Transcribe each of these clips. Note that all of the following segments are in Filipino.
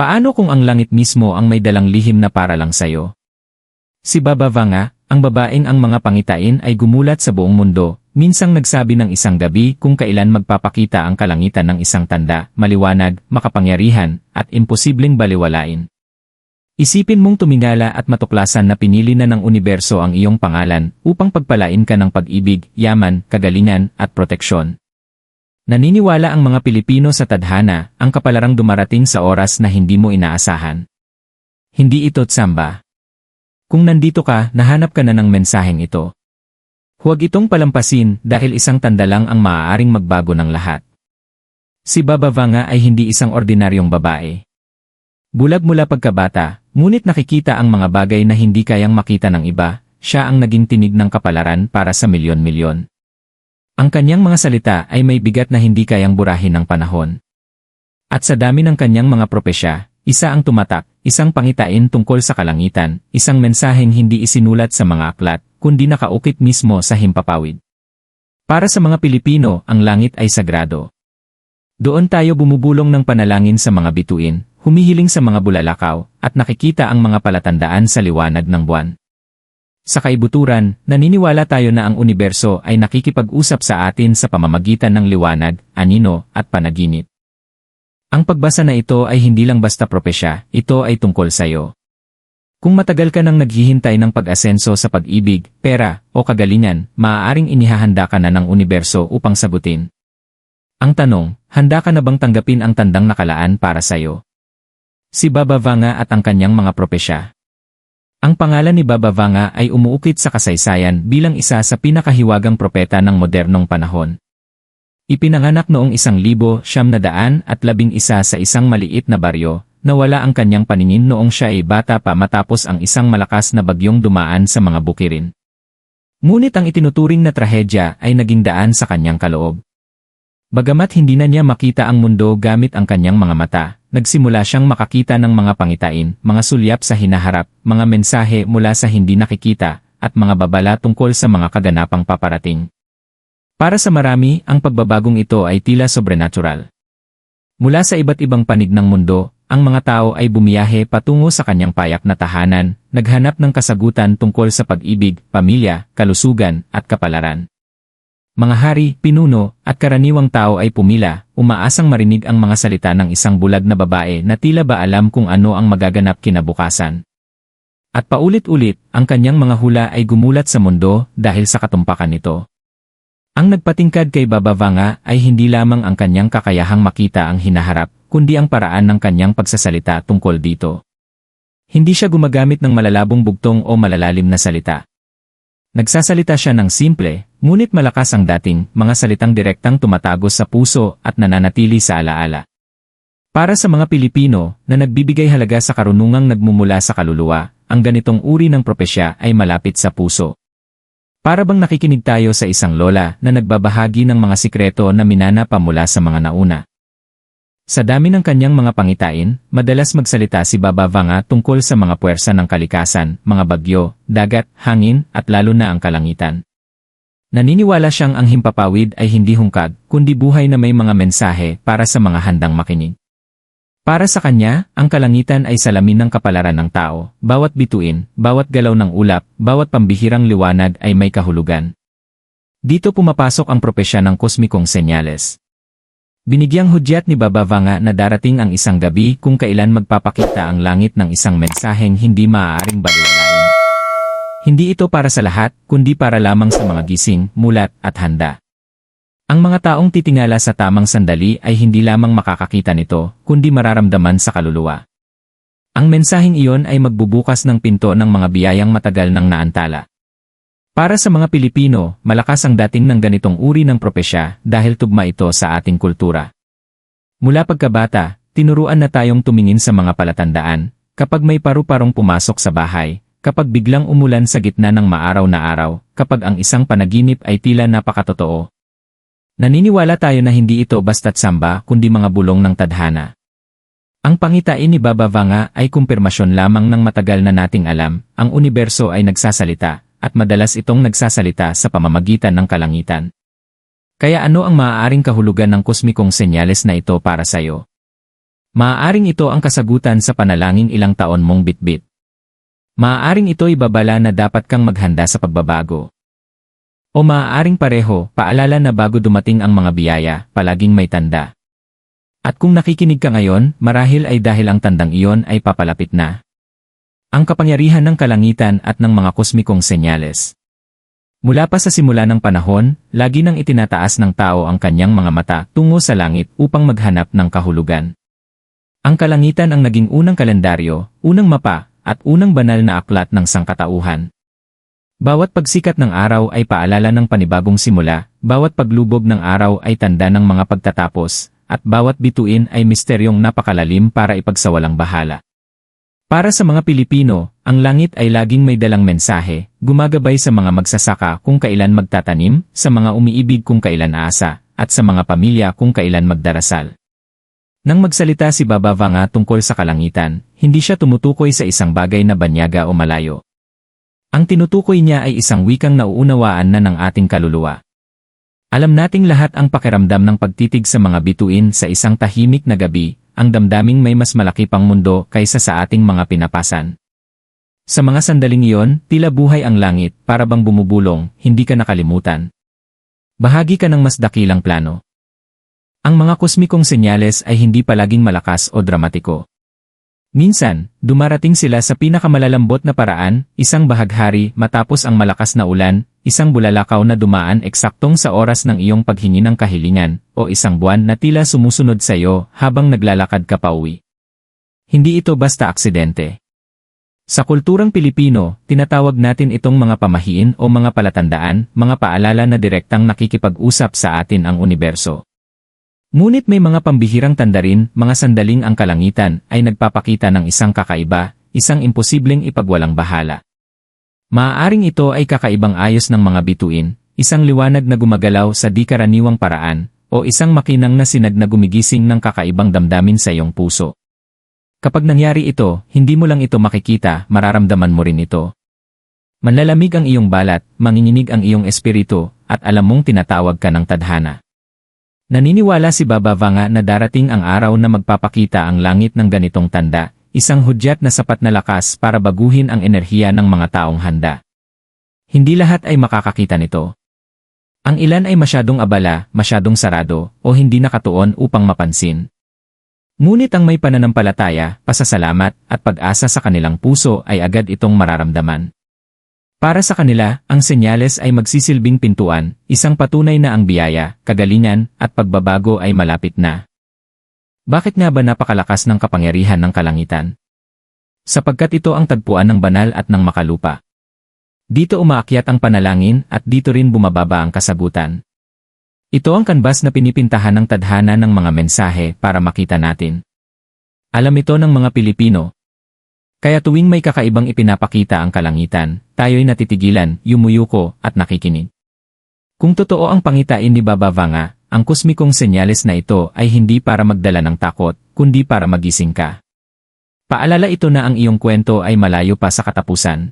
Paano kung ang langit mismo ang may dalang lihim na para lang sayo? Si Baba Vanga, ang babaeng ang mga pangitain ay gumulat sa buong mundo, minsang nagsabi ng isang gabi kung kailan magpapakita ang kalangitan ng isang tanda, maliwanag, makapangyarihan, at imposibleng baliwalain. Isipin mong tumingala at matuklasan na pinili na ng universo ang iyong pangalan upang pagpalain ka ng pag-ibig, yaman, kagalingan, at proteksyon. Naniniwala ang mga Pilipino sa tadhana, ang kapalarang dumarating sa oras na hindi mo inaasahan. Hindi ito tsamba. Kung nandito ka, nahanap ka na ng mensaheng ito. Huwag itong palampasin dahil isang tanda lang ang maaaring magbago ng lahat. Si Baba Vanga ay hindi isang ordinaryong babae. Bulag mula pagkabata, ngunit nakikita ang mga bagay na hindi kayang makita ng iba, siya ang naging tinig ng kapalaran para sa milyon-milyon. Ang kanyang mga salita ay may bigat na hindi kayang burahin ng panahon. At sa dami ng kanyang mga propesya, isa ang tumatak, isang pangitain tungkol sa kalangitan, isang mensaheng hindi isinulat sa mga aklat, kundi nakaukit mismo sa himpapawid. Para sa mga Pilipino, ang langit ay sagrado. Doon tayo bumubulong ng panalangin sa mga bituin, humihiling sa mga bulalakaw, at nakikita ang mga palatandaan sa liwanag ng buwan. Sa kaibuturan, naniniwala tayo na ang universo ay nakikipag-usap sa atin sa pamamagitan ng liwanag, anino, at panaginip. Ang pagbasa na ito ay hindi lang basta propesya, ito ay tungkol sa iyo. Kung matagal ka nang naghihintay ng pag-asenso sa pag-ibig, pera, o kagalingan, maaaring inihahanda ka na ng universo upang sagutin. Ang tanong, handa ka na bang tanggapin ang tandang nakalaan para sa iyo? Si Baba Vanga at ang kanyang mga propesya. Ang pangalan ni Baba Vanga ay umuukit sa kasaysayan bilang isa sa pinakahiwagang propeta ng modernong panahon. Ipinanganak noong isang libo siyam na daan at labing isa sa isang maliit na baryo, nawala ang kanyang paningin noong siya ay bata pa matapos ang isang malakas na bagyong dumaan sa mga bukirin. Ngunit ang itinuturing na trahedya ay naging daan sa kanyang kaloob. Bagamat hindi na niya makita ang mundo gamit ang kanyang mga mata, nagsimula siyang makakita ng mga pangitain, mga sulyap sa hinaharap, mga mensahe mula sa hindi nakikita, at mga babala tungkol sa mga kaganapang paparating. Para sa marami, ang pagbabagong ito ay tila sobrenatural. Mula sa iba't ibang panig ng mundo, ang mga tao ay bumiyahe patungo sa kanyang payak na tahanan, naghanap ng kasagutan tungkol sa pag-ibig, pamilya, kalusugan, at kapalaran. Mga hari, pinuno, at karaniwang tao ay pumila, umaasang marinig ang mga salita ng isang bulag na babae na tila ba alam kung ano ang magaganap kinabukasan. At paulit-ulit, ang kanyang mga hula ay gumulat sa mundo dahil sa katumpakan nito. Ang nagpatingkad kay Baba Vanga ay hindi lamang ang kanyang kakayahang makita ang hinaharap, kundi ang paraan ng kanyang pagsasalita tungkol dito. Hindi siya gumagamit ng malalabong bugtong o malalalim na salita. Nagsasalita siya ng simple, ngunit malakas ang dating mga salitang direktang tumatagos sa puso at nananatili sa alaala. Para sa mga Pilipino na nagbibigay halaga sa karunungang nagmumula sa kaluluwa, ang ganitong uri ng propesya ay malapit sa puso. Para bang nakikinig tayo sa isang lola na nagbabahagi ng mga sikreto na minana pa mula sa mga nauna. Sa dami ng kanyang mga pangitain, madalas magsalita si Baba Vanga tungkol sa mga puwersa ng kalikasan, mga bagyo, dagat, hangin, at lalo na ang kalangitan. Naniniwala siyang ang himpapawid ay hindi hungkag, kundi buhay na may mga mensahe para sa mga handang makinig. Para sa kanya, ang kalangitan ay salamin ng kapalaran ng tao, bawat bituin, bawat galaw ng ulap, bawat pambihirang liwanag ay may kahulugan. Dito pumapasok ang propesya ng kosmikong senyales. Binigyang hudyat ni Baba Vanga na darating ang isang gabi kung kailan magpapakita ang langit ng isang mensaheng hindi maaaring baliwalain. Hindi ito para sa lahat, kundi para lamang sa mga gising, mulat, at handa. Ang mga taong titingala sa tamang sandali ay hindi lamang makakakita nito, kundi mararamdaman sa kaluluwa. Ang mensaheng iyon ay magbubukas ng pinto ng mga biyayang matagal nang naantala. Para sa mga Pilipino, malakas ang dating ng ganitong uri ng propesya dahil tugma ito sa ating kultura. Mula pagkabata, tinuruan na tayong tumingin sa mga palatandaan, kapag may paru-parong pumasok sa bahay, kapag biglang umulan sa gitna ng maaraw na araw, kapag ang isang panaginip ay tila napakatotoo. Naniniwala tayo na hindi ito basta't samba kundi mga bulong ng tadhana. Ang pangitain ni Baba Vanga ay kumpirmasyon lamang ng matagal na nating alam, ang universo ay nagsasalita, at madalas itong nagsasalita sa pamamagitan ng kalangitan. Kaya ano ang maaaring kahulugan ng kosmikong senyales na ito para sa iyo? Maaaring ito ang kasagutan sa panalangin ilang taon mong bitbit. Maaaring ito'y babala na dapat kang maghanda sa pagbabago. O maaaring pareho, paalala na bago dumating ang mga biyaya, palaging may tanda. At kung nakikinig ka ngayon, marahil ay dahil ang tandang iyon ay papalapit na. Ang kapangyarihan ng kalangitan at ng mga kosmikong senyales. Mula pa sa simula ng panahon, lagi nang itinataas ng tao ang kanyang mga mata tungo sa langit upang maghanap ng kahulugan. Ang kalangitan ang naging unang kalendaryo, unang mapa, at unang banal na aklat ng sangkatauhan. Bawat pagsikat ng araw ay paalala ng panibagong simula, bawat paglubog ng araw ay tanda ng mga pagtatapos, at bawat bituin ay misteryong napakalalim para ipagsawalang bahala. Para sa mga Pilipino, ang langit ay laging may dalang mensahe, gumagabay sa mga magsasaka kung kailan magtatanim, sa mga umiibig kung kailan aasa, at sa mga pamilya kung kailan magdarasal. Nang magsalita si Baba Vanga tungkol sa kalangitan, hindi siya tumutukoy sa isang bagay na banyaga o malayo. Ang tinutukoy niya ay isang wikang nauunawaan na ng ating kaluluwa. Alam nating lahat ang pakiramdam ng pagtitig sa mga bituin sa isang tahimik na gabi, ang damdaming may mas malaki pang mundo kaysa sa ating mga pinapasan. Sa mga sandaling iyon, tila buhay ang langit, para bang bumubulong, hindi ka nakalimutan. Bahagi ka ng mas dakilang plano. Ang mga kosmikong senyales ay hindi palaging malakas o dramatiko. Minsan, dumarating sila sa pinakamalalambot na paraan, isang bahaghari matapos ang malakas na ulan, isang bulalakaw na dumaan eksaktong sa oras ng iyong paghingi ng kahilingan, o isang buwan na tila sumusunod sa iyo habang naglalakad ka pa uwi. Hindi ito basta aksidente. Sa kulturang Pilipino, tinatawag natin itong mga pamahiin o mga palatandaan, mga paalala na direktang nakikipag-usap sa atin ang universo. Ngunit may mga pambihirang tanda rin, mga sandaling ang kalangitan ay nagpapakita ng isang kakaiba, isang imposibleng ipagwalang bahala. Maaaring ito ay kakaibang ayos ng mga bituin, isang liwanag na gumagalaw sa di karaniwang paraan, o isang makinang na sinag na gumigising ng kakaibang damdamin sa iyong puso. Kapag nangyari ito, hindi mo lang ito makikita, mararamdaman mo rin ito. Manlalamig ang iyong balat, manginginig ang iyong espiritu, at alam mong tinatawag ka ng tadhana. Naniniwala si Baba Vanga na darating ang araw na magpapakita ang langit ng ganitong tanda, isang hudyat na sapat na lakas para baguhin ang enerhiya ng mga taong handa. Hindi lahat ay makakakita nito. Ang ilan ay masyadong abala, masyadong sarado, o hindi nakatuon upang mapansin. Ngunit ang may pananampalataya, pasasalamat, at pag-asa sa kanilang puso ay agad itong mararamdaman. Para sa kanila, ang senyales ay magsisilbing pintuan, isang patunay na ang biyaya, kagalingan, at pagbabago ay malapit na. Bakit nga ba napakalakas ng kapangyarihan ng kalangitan? Sapagkat ito ang tagpuan ng banal at ng makalupa. Dito umaakyat ang panalangin at dito rin bumababa ang kasagutan. Ito ang kanbas na pinipintahan ng tadhana ng mga mensahe para makita natin. Alam ito ng mga Pilipino, kaya tuwing may kakaibang ipinapakita ang kalangitan, tayo'y natitigilan, yumuyuko, at nakikinig. Kung totoo ang pangitain ni Baba Vanga, ang kosmikong senyales na ito ay hindi para magdala ng takot, kundi para magising ka. Paalala ito na ang iyong kwento ay malayo pa sa katapusan.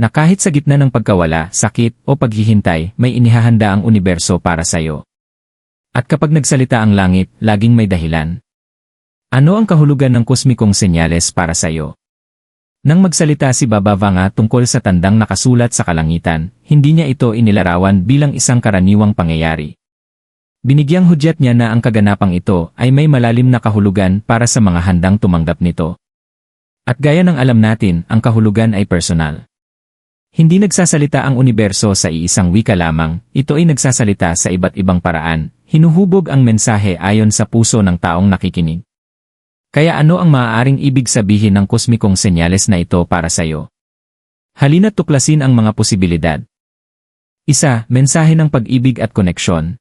Na kahit sa gitna ng pagkawala, sakit, o paghihintay, may inihahanda ang universo para sa'yo. At kapag nagsalita ang langit, laging may dahilan. Ano ang kahulugan ng kosmikong senyales para sa'yo? Nang magsalita si Baba Vanga tungkol sa tandang nakasulat sa kalangitan, hindi niya ito inilarawan bilang isang karaniwang pangyayari. Binigyang hudyat niya na ang kaganapang ito ay may malalim na kahulugan para sa mga handang tumanggap nito. At gaya ng alam natin, ang kahulugan ay personal. Hindi nagsasalita ang universo sa iisang wika lamang, ito ay nagsasalita sa iba't ibang paraan, hinuhubog ang mensahe ayon sa puso ng taong nakikinig. Kaya ano ang maaaring ibig sabihin ng kosmikong senyales na ito para sa iyo? Halina't tuklasin ang mga posibilidad. Isa, mensahe ng pag-ibig at koneksyon.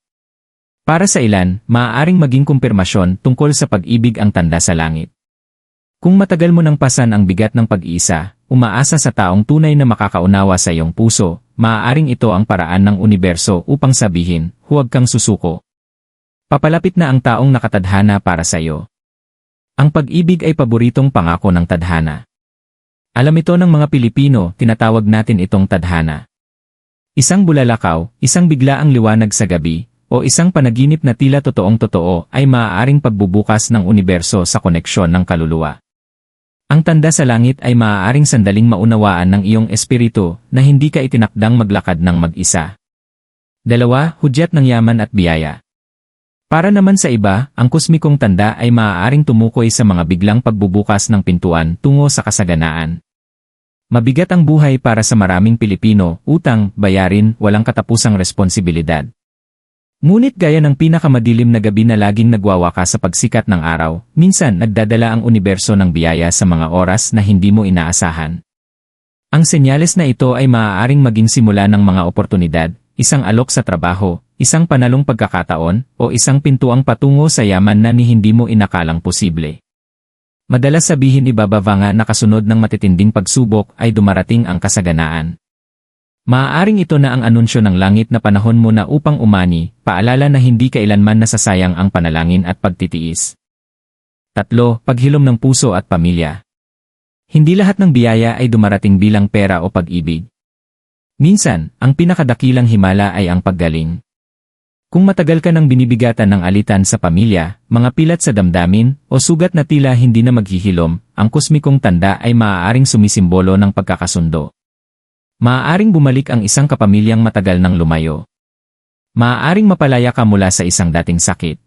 Para sa ilan, maaaring maging kumpirmasyon tungkol sa pag-ibig ang tanda sa langit. Kung matagal mo nang pasan ang bigat ng pag-iisa, umaasa sa taong tunay na makakaunawa sa iyong puso, maaaring ito ang paraan ng universo upang sabihin, huwag kang susuko. Papalapit na ang taong nakatadhana para sa iyo. Ang pag-ibig ay paboritong pangako ng tadhana. Alam ito ng mga Pilipino, tinatawag natin itong tadhana. Isang bulalakaw, isang bigla ang liwanag sa gabi, o isang panaginip na tila totoong totoo ay maaaring pagbubukas ng universo sa koneksyon ng kaluluwa. Ang tanda sa langit ay maaaring sandaling maunawaan ng iyong espiritu na hindi ka itinakdang maglakad ng mag-isa. Dalawa, hudyat ng yaman at biyaya. Para naman sa iba, ang kosmikong tanda ay maaaring tumukoy sa mga biglang pagbubukas ng pintuan tungo sa kasaganaan. Mabigat ang buhay para sa maraming Pilipino, utang, bayarin, walang katapusang responsibilidad. Ngunit gaya ng pinakamadilim na gabi na laging nagwawaka sa pagsikat ng araw, minsan nagdadala ang universo ng biyaya sa mga oras na hindi mo inaasahan. Ang senyales na ito ay maaaring maging simula ng mga oportunidad, isang alok sa trabaho, isang panalong pagkakataon, o isang pintuang patungo sa yaman na ni hindi mo inakalang posible. Madalas sabihin ni Baba Vanga na kasunod ng matitinding pagsubok ay dumarating ang kasaganaan. Maaaring ito na ang anunsyo ng langit na panahon mo na upang umani, paalala na hindi kailanman nasasayang ang panalangin at pagtitiis. Tatlo, paghilom ng puso at pamilya. Hindi lahat ng biyaya ay dumarating bilang pera o pag-ibig. Minsan, ang pinakadakilang himala ay ang paggaling. Kung matagal ka nang binibigatan ng alitan sa pamilya, mga pilat sa damdamin, o sugat na tila hindi na maghihilom, ang kosmikong tanda ay maaaring sumisimbolo ng pagkakasundo. Maaaring bumalik ang isang kapamilyang matagal nang lumayo. Maaaring mapalaya ka mula sa isang dating sakit.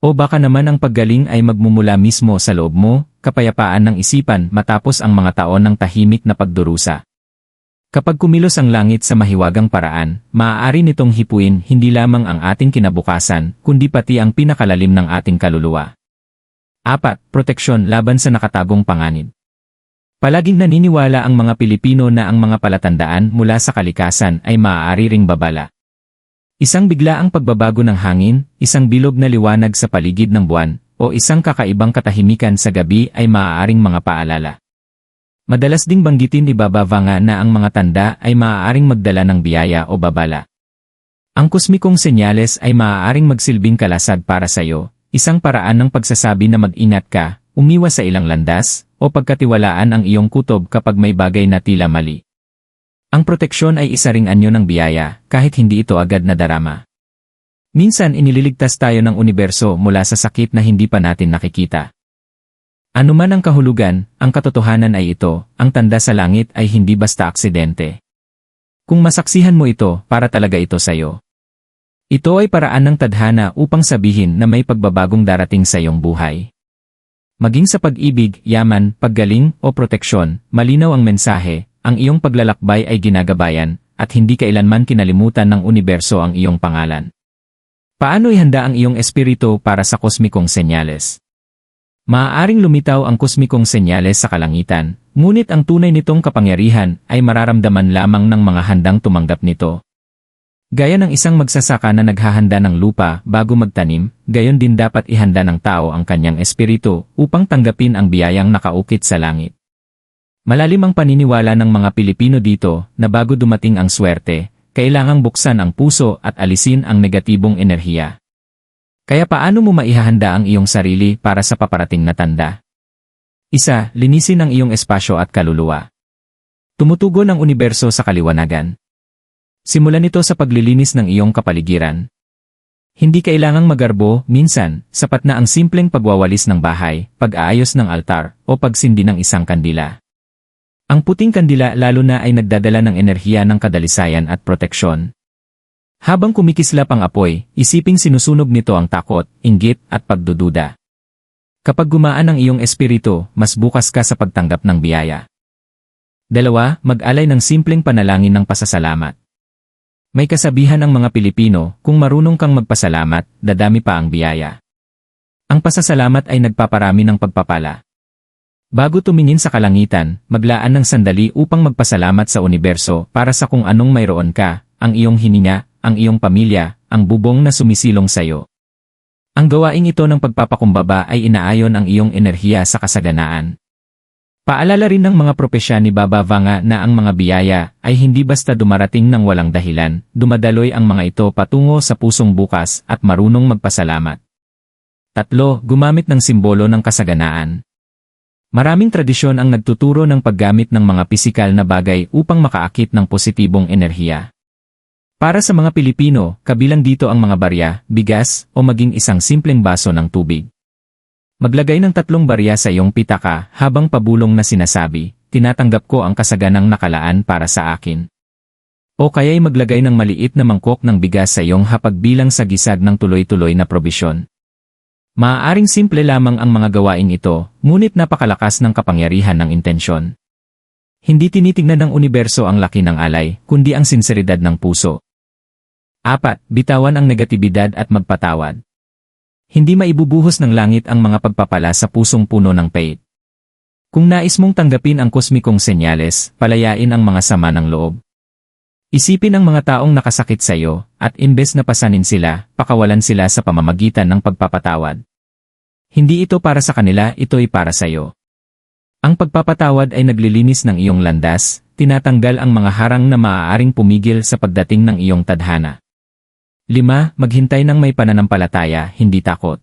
O baka naman ang paggaling ay magmumula mismo sa loob mo, kapayapaan ng isipan matapos ang mga taon ng tahimik na pagdurusa. Kapag kumilos ang langit sa mahiwagang paraan, maaari nitong hipuin hindi lamang ang ating kinabukasan, kundi pati ang pinakalalim ng ating kaluluwa. 4. Proteksyon laban sa nakatagong panganib. Palaging naniniwala ang mga Pilipino na ang mga palatandaan mula sa kalikasan ay maaari ring babala. Isang biglaang pagbabago ng hangin, isang bilog na liwanag sa paligid ng buwan, o isang kakaibang katahimikan sa gabi ay maaaring mga paalala. Madalas ding banggitin ni Baba Vanga na ang mga tanda ay maaaring magdala ng biyaya o babala. Ang kosmikong senyales ay maaaring magsilbing kalasag para sa iyo, isang paraan ng pagsasabi na mag-ingat ka, umiwas sa ilang landas, o pagkatiwalaan ang iyong kutob kapag may bagay na tila mali. Ang proteksyon ay isa ring anyo ng biyaya, kahit hindi ito agad na darama. Minsan inililigtas tayo ng universo mula sa sakit na hindi pa natin nakikita. Ano man ang kahulugan, ang katotohanan ay ito, ang tanda sa langit ay hindi basta aksidente. Kung masaksihan mo ito, para talaga ito sayo. Ito ay paraan ng tadhana upang sabihin na may pagbabagong darating sa iyong buhay. Maging sa pag-ibig, yaman, paggaling, o proteksyon, malinaw ang mensahe, ang iyong paglalakbay ay ginagabayan, at hindi kailanman kinalimutan ng universo ang iyong pangalan. Paano ihanda ang iyong espiritu para sa kosmikong senyales? Maaaring lumitaw ang kosmikong senyales sa kalangitan, ngunit ang tunay nitong kapangyarihan ay mararamdaman lamang ng mga handang tumanggap nito. Gaya ng isang magsasaka na naghahanda ng lupa bago magtanim, gayon din dapat ihanda ng tao ang kanyang espiritu upang tanggapin ang biyayang nakaukit sa langit. Malalim ang paniniwala ng mga Pilipino dito na bago dumating ang swerte, kailangang buksan ang puso at alisin ang negatibong enerhiya. Kaya paano mo maihahanda ang iyong sarili para sa paparating na tanda? Isa, linisin ang iyong espasyo at kaluluwa. Tumutugon ang universo sa kaliwanagan. Simulan ito sa paglilinis ng iyong kapaligiran. Hindi kailangang magarbo, minsan, sapat na ang simpleng pagwawalis ng bahay, pag-aayos ng altar, o pagsindi ng isang kandila. Ang puting kandila lalo na ay nagdadala ng enerhiya ng kadalisayan at proteksyon. Habang kumikislap ang apoy, isiping sinusunog nito ang takot, inggit, at pagdududa. Kapag gumaan ang iyong espiritu, mas bukas ka sa pagtanggap ng biyaya. Dalawa, mag-alay ng simpleng panalangin ng pasasalamat. May kasabihan ang mga Pilipino, kung marunong kang magpasalamat, dadami pa ang biyaya. Ang pasasalamat ay nagpaparami ng pagpapala. Bago tumingin sa kalangitan, maglaan ng sandali upang magpasalamat sa universo para sa kung anong mayroon ka, ang iyong hininga, ang iyong pamilya, ang bubong na sumisilong sa iyo. Ang gawaing ito ng pagpapakumbaba ay inaayon ang iyong enerhiya sa kasaganaan. Paalala rin ng mga propesya ni Baba Vanga na ang mga biyaya ay hindi basta dumarating ng walang dahilan, dumadaloy ang mga ito patungo sa pusong bukas at marunong magpasalamat. Tatlo, gumamit ng simbolo ng kasaganaan. Maraming tradisyon ang nagtuturo ng paggamit ng mga pisikal na bagay upang makaakit ng positibong enerhiya. Para sa mga Pilipino, kabilang dito ang mga barya, bigas, o maging isang simpleng baso ng tubig. Maglagay ng tatlong barya sa iyong pitaka habang pabulong na sinasabi, tinatanggap ko ang kasaganang nakalaan para sa akin. O kaya'y maglagay ng maliit na mangkok ng bigas sa iyong hapag bilang sa gisag ng tuloy-tuloy na probisyon. Maaaring simple lamang ang mga gawain ito, ngunit napakalakas ng kapangyarihan ng intensyon. Hindi tinitingnan ng universo ang laki ng alay, kundi ang sinseridad ng puso. Apat, bitawan ang negatibidad at magpatawad. Hindi maibubuhos ng langit ang mga pagpapala sa pusong puno ng faith. Kung nais mong tanggapin ang kosmikong senyales, palayain ang mga sama ng loob. Isipin ang mga taong nakasakit sa iyo, at imbes na pasanin sila, pakawalan sila sa pamamagitan ng pagpapatawad. Hindi ito para sa kanila, ito ay para sa iyo. Ang pagpapatawad ay naglilinis ng iyong landas, tinatanggal ang mga harang na maaaring pumigil sa pagdating ng iyong tadhana. 5. Maghintay ng may pananampalataya, hindi takot.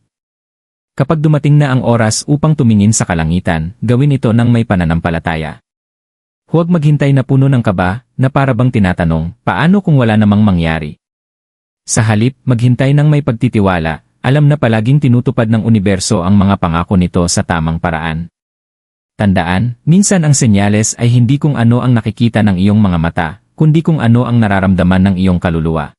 Kapag dumating na ang oras upang tumingin sa kalangitan, gawin ito ng may pananampalataya. Huwag maghintay na puno ng kaba, na para bang tinatanong, paano kung wala namang mangyari? Sa halip, maghintay ng may pagtitiwala, alam na palaging tinutupad ng universo ang mga pangako nito sa tamang paraan. Tandaan, minsan ang senyales ay hindi kung ano ang nakikita ng iyong mga mata, kundi kung ano ang nararamdaman ng iyong kaluluwa.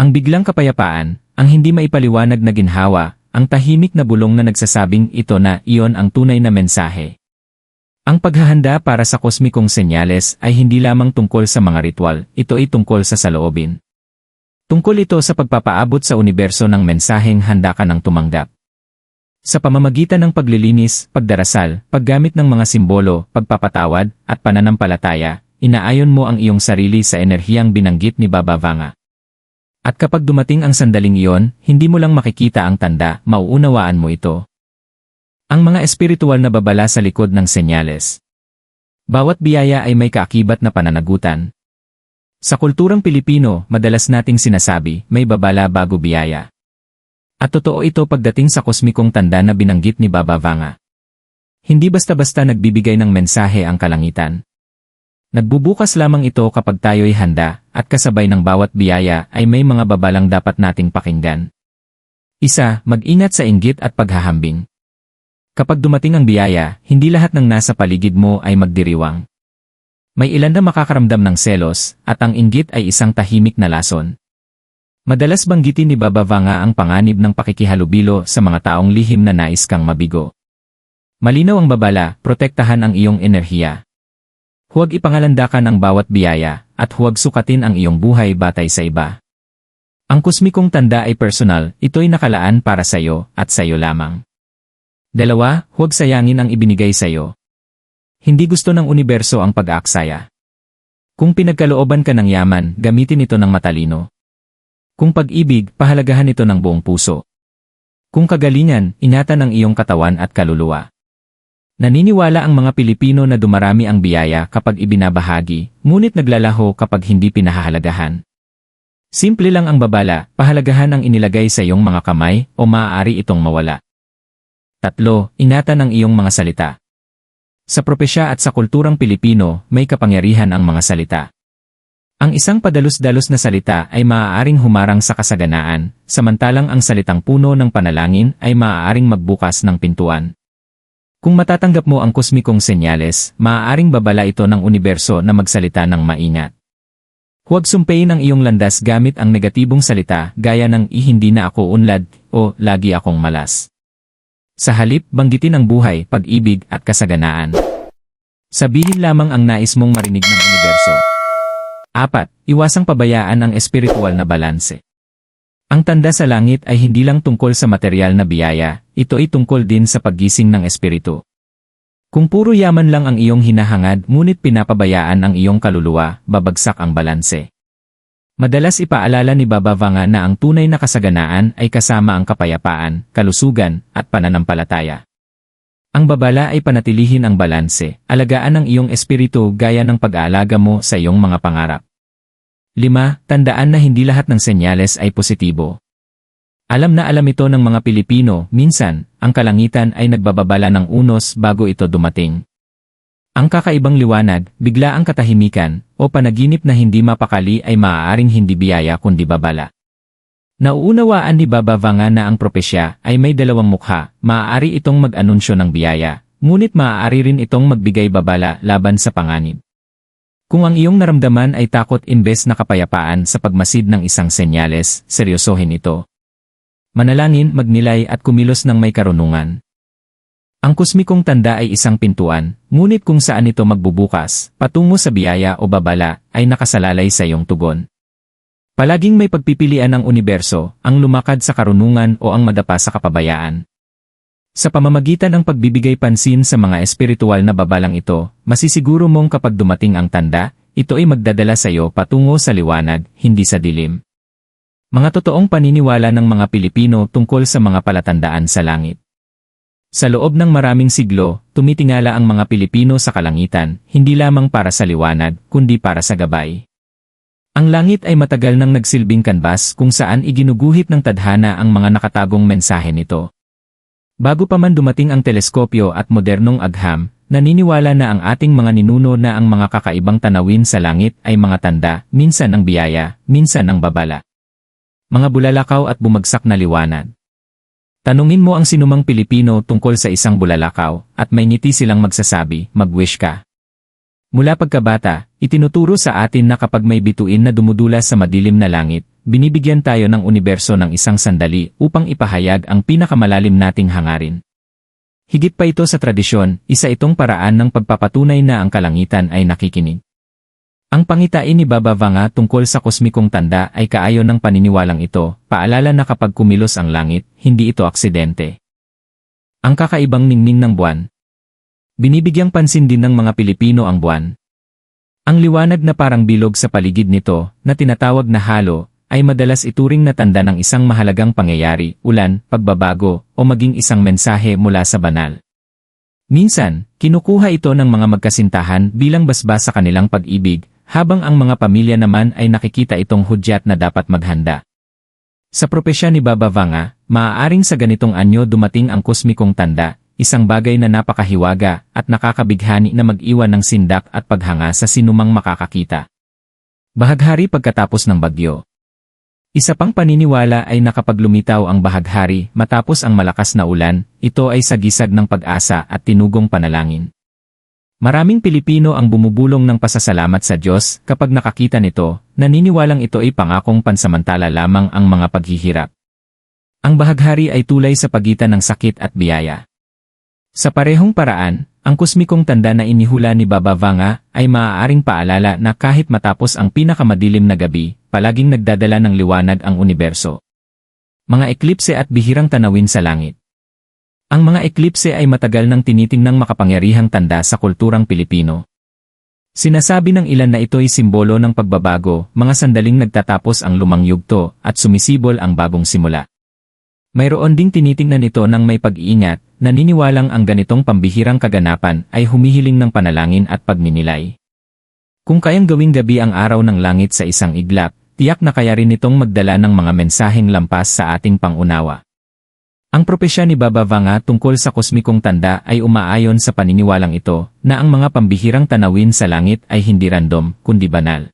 Ang biglang kapayapaan, ang hindi maipaliwanag na ginhawa, ang tahimik na bulong na nagsasabing ito na iyon ang tunay na mensahe. Ang paghahanda para sa kosmikong senyales ay hindi lamang tungkol sa mga ritual, ito ay tungkol sa saloobin. Tungkol ito sa pagpapaabot sa universo ng mensaheng handa ka ng tumanggap. Sa pamamagitan ng paglilinis, pagdarasal, paggamit ng mga simbolo, pagpapatawad, at pananampalataya, inaayon mo ang iyong sarili sa enerhiyang binanggit ni Baba Vanga. At kapag dumating ang sandaling iyon, hindi mo lang makikita ang tanda, mauunawaan mo ito. Ang mga espiritual na babala sa likod ng senyales. Bawat biyaya ay may kaakibat na pananagutan. Sa kulturang Pilipino, madalas nating sinasabi, may babala bago biyaya. At totoo ito pagdating sa kosmikong tanda na binanggit ni Baba Vanga. Hindi basta-basta nagbibigay ng mensahe ang kalangitan. Nagbubukas lamang ito kapag tayo'y handa, at kasabay ng bawat biyaya ay may mga babalang dapat nating pakinggan. Isa, mag-ingat sa inggit at paghahambing. Kapag dumating ang biyaya, hindi lahat ng nasa paligid mo ay magdiriwang. May ilan na makakaramdam ng selos, at ang inggit ay isang tahimik na lason. Madalas banggitin ni Baba Vanga ang panganib ng pakikihalubilo sa mga taong lihim na nais kang mabigo. Malinaw ang babala, protektahan ang iyong enerhiya. Huwag ipangalandakan ang bawat biyaya, at huwag sukatin ang iyong buhay batay sa iba. Ang kusmikong tanda ay personal, ito'y nakalaan para sa iyo at sa iyo lamang. Dalawa, huwag sayangin ang ibinigay sa iyo. Hindi gusto ng universo ang pag-aaksaya. Kung pinagkalooban ka ng yaman, gamitin ito ng matalino. Kung pag-ibig, pahalagahan ito ng buong puso. Kung kagalingan, ingatan ang iyong katawan at kaluluwa. Naniniwala ang mga Pilipino na dumarami ang biyaya kapag ibinabahagi, ngunit naglalaho kapag hindi pinahahalagahan. Simple lang ang babala, pahalagahan ang inilagay sa iyong mga kamay o maaari itong mawala. Tatlo, ingatan ang iyong mga salita. Sa propesya at sa kulturang Pilipino, may kapangyarihan ang mga salita. Ang isang padalus-dalus na salita ay maaaring humarang sa kasaganaan, samantalang ang salitang puno ng panalangin ay maaaring magbukas ng pintuan. Kung matatanggap mo ang kosmikong senyales, maaaring babala ito ng universo na magsalita ng maingat. Huwag sumpayin ang iyong landas gamit ang negatibong salita gaya ng ihindi na ako unlad o lagi akong malas. Sa halip, banggitin ang buhay, pag-ibig at kasaganaan. Sabihin lamang ang nais mong marinig ng universo. Apat, iwasang pabayaan ang espiritual na balanse. Ang tanda sa langit ay hindi lang tungkol sa material na biyaya, ito ay tungkol din sa paggising ng espiritu. Kung puro yaman lang ang iyong hinahangad ngunit pinapabayaan ang iyong kaluluwa, babagsak ang balanse. Madalas ipaalala ni Baba Vanga na ang tunay na kasaganaan ay kasama ang kapayapaan, kalusugan, at pananampalataya. Ang babala ay panatilihin ang balanse, alagaan ang iyong espiritu gaya ng pag-aalaga mo sa iyong mga pangarap. 5. Tandaan na hindi lahat ng senyales ay positibo. Alam na alam ito ng mga Pilipino, minsan, ang kalangitan ay nagbababala ng unos bago ito dumating. Ang kakaibang liwanag, bigla ang katahimikan, o panaginip na hindi mapakali ay maaaring hindi biyaya kundi babala. Nauunawaan ni Baba Vanga na ang propesya ay may dalawang mukha, maaari itong mag-anunsyo ng biyaya, ngunit maaari rin itong magbigay babala laban sa panganib. Kung ang iyong naramdaman ay takot imbes na kapayapaan sa pagmasid ng isang senyales, seryosohin ito. Manalangin, magnilay at kumilos ng may karunungan. Ang kusmikong tanda ay isang pintuan, ngunit kung saan ito magbubukas, patungo sa biyaya o babala, ay nakasalalay sa iyong tugon. Palaging may pagpipilian ng universo, ang lumakad sa karunungan o ang madapa sa kapabayaan. Sa pamamagitan ng pagbibigay pansin sa mga espiritual na babalang ito, masisiguro mong kapag dumating ang tanda, ito ay magdadala sa iyo patungo sa liwanag, hindi sa dilim. Mga totoong paniniwala ng mga Pilipino tungkol sa mga palatandaan sa langit. Sa loob ng maraming siglo, tumitingala ang mga Pilipino sa kalangitan, hindi lamang para sa liwanag, kundi para sa gabay. Ang langit ay matagal nang nagsilbing kanbas kung saan iginuguhit ng tadhana ang mga nakatagong mensahe nito. Bago pa man dumating ang teleskopyo at modernong agham, naniniwala na ang ating mga ninuno na ang mga kakaibang tanawin sa langit ay mga tanda, minsan ang biyaya, minsan ang babala. Mga bulalakaw at bumagsak na liwanag. Tanungin mo ang sinumang Pilipino tungkol sa isang bulalakaw, at may ngiti silang magsasabi, mag-wish ka. Mula pagkabata, itinuturo sa atin na kapag may bituin na dumudula sa madilim na langit, binibigyan tayo ng universo ng isang sandali upang ipahayag ang pinakamalalim nating hangarin. Higit pa ito sa tradisyon, isa itong paraan ng pagpapatunay na ang kalangitan ay nakikinig. Ang pangitain ni Baba Vanga tungkol sa kosmikong tanda ay kaayon ng paniniwalang ito, paalala na kapag kumilos ang langit, hindi ito aksidente. Ang kakaibang ningning ng buwan, Binibigyang pansin din ng mga Pilipino ang buwan. Ang liwanag na parang bilog sa paligid nito, na tinatawag na halo, ay madalas ituring na tanda ng isang mahalagang pangyayari, ulan, pagbabago, o maging isang mensahe mula sa banal. Minsan, kinukuha ito ng mga magkasintahan bilang basbas sa kanilang pag-ibig, habang ang mga pamilya naman ay nakikita itong hudyat na dapat maghanda. Sa propesya ni Baba Vanga, maaaring sa ganitong anyo dumating ang kosmikong tanda, isang bagay na napakahiwaga at nakakabighani na mag-iwan ng sindak at paghanga sa sinumang makakakita. Bahaghari pagkatapos ng bagyo. Isa pang paniniwala ay nakapaglumitaw ang bahaghari matapos ang malakas na ulan, ito ay sagisag ng pag-asa at tinugong panalangin. Maraming Pilipino ang bumubulong ng pasasalamat sa Diyos kapag nakakita nito, naniniwalang ito ay pangakong pansamantala lamang ang mga paghihirap. Ang bahaghari ay tulay sa pagitan ng sakit at biyaya. Sa parehong paraan, ang kusmikong tanda na inihula ni Baba Vanga ay maaaring paalala na kahit matapos ang pinakamadilim na gabi, palaging nagdadala ng liwanag ang universo. Mga eklipse at bihirang tanawin sa langit. Ang mga eklipse ay matagal nang tinitingnang makapangyarihang tanda sa kulturang Pilipino. Sinasabi ng ilan na ito ay simbolo ng pagbabago, mga sandaling nagtatapos ang lumang yugto at sumisibol ang bagong simula. Mayroon ding tinitingnan ito ng may pag-iingat, naniniwalang ang ganitong pambihirang kaganapan ay humihiling ng panalangin at pagninilay. Kung kayang gawing gabi ang araw ng langit sa isang iglap, tiyak na kaya rin itong magdala ng mga mensaheng lampas sa ating pangunawa. Ang propesya ni Baba Vanga tungkol sa kosmikong tanda ay umaayon sa paniniwalang ito na ang mga pambihirang tanawin sa langit ay hindi random, kundi banal.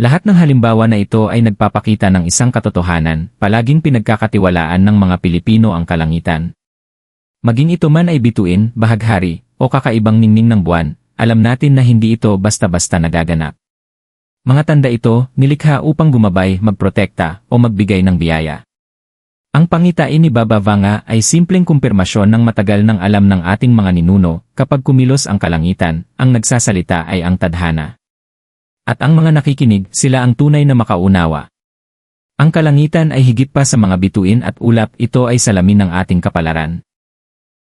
Lahat ng halimbawa na ito ay nagpapakita ng isang katotohanan, palaging pinagkakatiwalaan ng mga Pilipino ang kalangitan. Maging ito man ay bituin, bahaghari, o kakaibang ningning ng buwan, alam natin na hindi ito basta-basta nagaganap. Mga tanda ito, nilikha upang gumabay, magprotekta, o magbigay ng biyaya. Ang pangitain ni Baba Vanga ay simpleng kumpirmasyon ng matagal ng alam ng ating mga ninuno, kapag kumilos ang kalangitan, ang nagsasalita ay ang tadhana. At ang mga nakikinig, sila ang tunay na makaunawa. Ang kalangitan ay higit pa sa mga bituin at ulap, ito ay salamin ng ating kapalaran.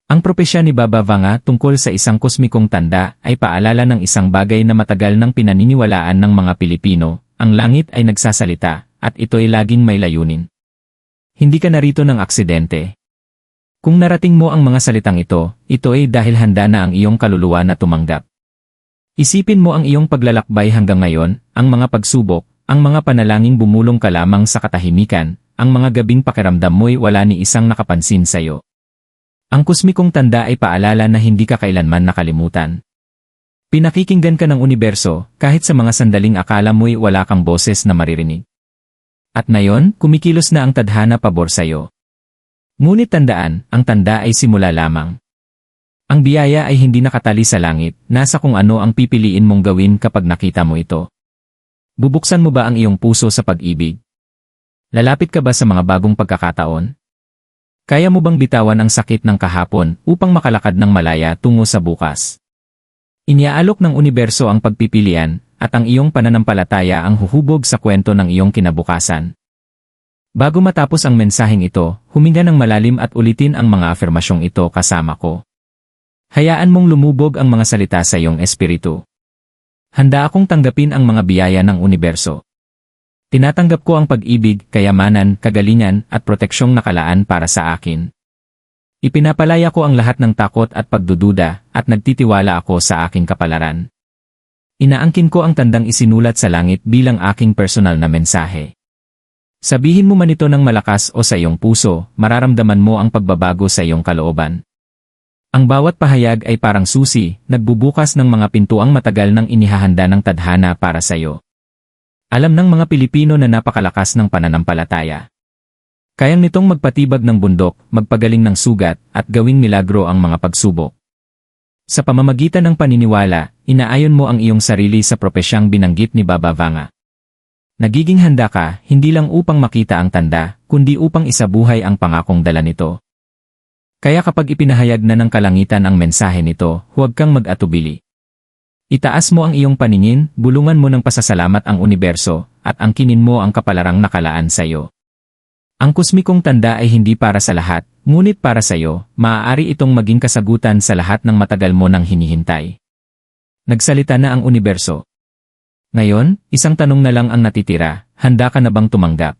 Ang propesya ni Baba Vanga tungkol sa isang kosmikong tanda ay paalala ng isang bagay na matagal nang pinaniniwalaan ng mga Pilipino, ang langit ay nagsasalita, at ito ay laging may layunin. Hindi ka narito ng aksidente. Kung narating mo ang mga salitang ito, ito ay dahil handa na ang iyong kaluluwa na tumanggap. Isipin mo ang iyong paglalakbay hanggang ngayon, ang mga pagsubok, ang mga panalangin bumulong ka lamang sa katahimikan, ang mga gabing pakiramdam mo'y wala ni isang nakapansin sa'yo. Ang kusmikong tanda ay paalala na hindi ka kailanman nakalimutan. Pinakikinggan ka ng universo kahit sa mga sandaling akala mo'y wala kang boses na maririnig. At ngayon, kumikilos na ang tadhana pabor sa'yo. Ngunit tandaan, ang tanda ay simula lamang. Ang biyaya ay hindi nakatali sa langit, nasa kung ano ang pipiliin mong gawin kapag nakita mo ito. Bubuksan mo ba ang iyong puso sa pag-ibig? Lalapit ka ba sa mga bagong pagkakataon? Kaya mo bang bitawan ang sakit ng kahapon upang makalakad ng malaya tungo sa bukas? Iniaalok ng universo ang pagpipilian, at ang iyong pananampalataya ang huhubog sa kwento ng iyong kinabukasan. Bago matapos ang mensaheng ito, huminga ng malalim at ulitin ang mga afirmasyong ito kasama ko. Hayaan mong lumubog ang mga salita sa iyong espiritu. Handa akong tanggapin ang mga biyaya ng universo. Tinatanggap ko ang pag-ibig, kayamanan, kagalingan, at proteksyong nakalaan para sa akin. Ipinapalaya ko ang lahat ng takot at pagdududa, at nagtitiwala ako sa aking kapalaran. Inaangkin ko ang tandang isinulat sa langit bilang aking personal na mensahe. Sabihin mo man ito ng malakas o sa iyong puso, mararamdaman mo ang pagbabago sa iyong kalooban. Ang bawat pahayag ay parang susi, nagbubukas ng mga pintuang matagal nang inihahanda ng tadhana para sa iyo. Alam ng mga Pilipino na napakalakas ng pananampalataya. Kayang nitong magpatibag ng bundok, magpagaling ng sugat, at gawing milagro ang mga pagsubok. Sa pamamagitan ng paniniwala, inaayon mo ang iyong sarili sa propesyang binanggit ni Baba Vanga. Nagiging handa ka, hindi lang upang makita ang tanda, kundi upang isabuhay ang pangakong dala nito. Kaya kapag ipinahayag na ng kalangitan ang mensahe nito, huwag kang mag-atubili. Itaas mo ang iyong paningin, bulungan mo ng pasasalamat ang universo, at angkinin mo ang kapalarang nakalaan sa iyo. Ang kusmikong tanda ay hindi para sa lahat, ngunit para sa iyo, maaari itong maging kasagutan sa lahat ng matagal mo nang hinihintay. Nagsalita na ang universo. Ngayon, isang tanong na lang ang natitira, handa ka na bang tumanggap?